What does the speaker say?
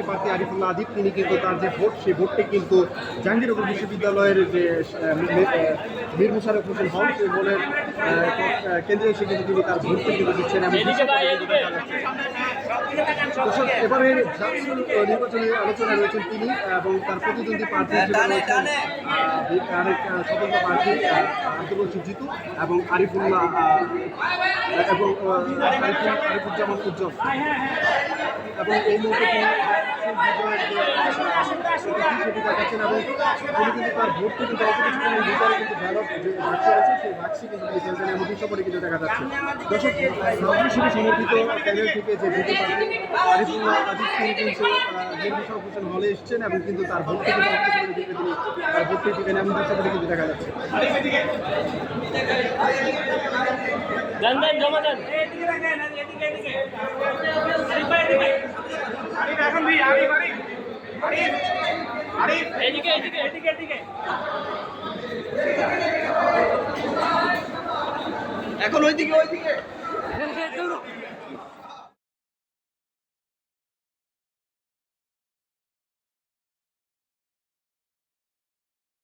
BNP প্রার্থী আরিফুল্লাহ আদিব তিনি কিন্তু তার যে ভোট সেই ভোটটি কিন্তু জাহাঙ্গীরনগর বিশ্ববিদ্যালয়ের যে মীর মুশারফ হোসেন হল সেই হলের আহ, কেন্দ্রে এসে কিন্তু তিনি তার ভোটটি কিন্তু দিচ্ছেন এবং দর্শক, এবারে জাতীয় নির্বাচনী আলোচনা রয়েছেন তিনি এবং তার প্রতিদ্বন্দ্বী প্রার্থী স্বতন্ত্র প্রার্থী আব্দুল রশিদ জিতু এবং আরিফুল্লাহ এবং আরিফুজ্জামান উজ্জ্বল। এবং এই মুহূর্তে সেটি দেখাচ্ছেন এবং তিনি কিন্তু তার ভোট কিন্তু অল্প কিছুক্ষণের ভিতরে কিন্তু ব্যালট যে বাক্স আছে সেই বাক্সে কিন্তু ফেলছেন এবং দৃশ্যপটে কিন্তু দেখা যাচ্ছে দর্শক হিসেবে সমর্থিত প্যানেল থেকে যে প্রার্থী আরিফুল্লাহ আজিজ তিনি কিন্তু নির্বাচন হোসেন হলে এসছেন এবং কিন্তু তার ভোট থেকে অল্প কিছুক্ষণের ভিতরে তিনি তার ভোটটি দিবেন এমন দৃশ্যপটে কিন্তু দেখা যাচ্ছে দেন দেন জমা দেন। এদিকে এদিকে এদিকে। এদিকে এখন ওইদিকে ওইদিকে।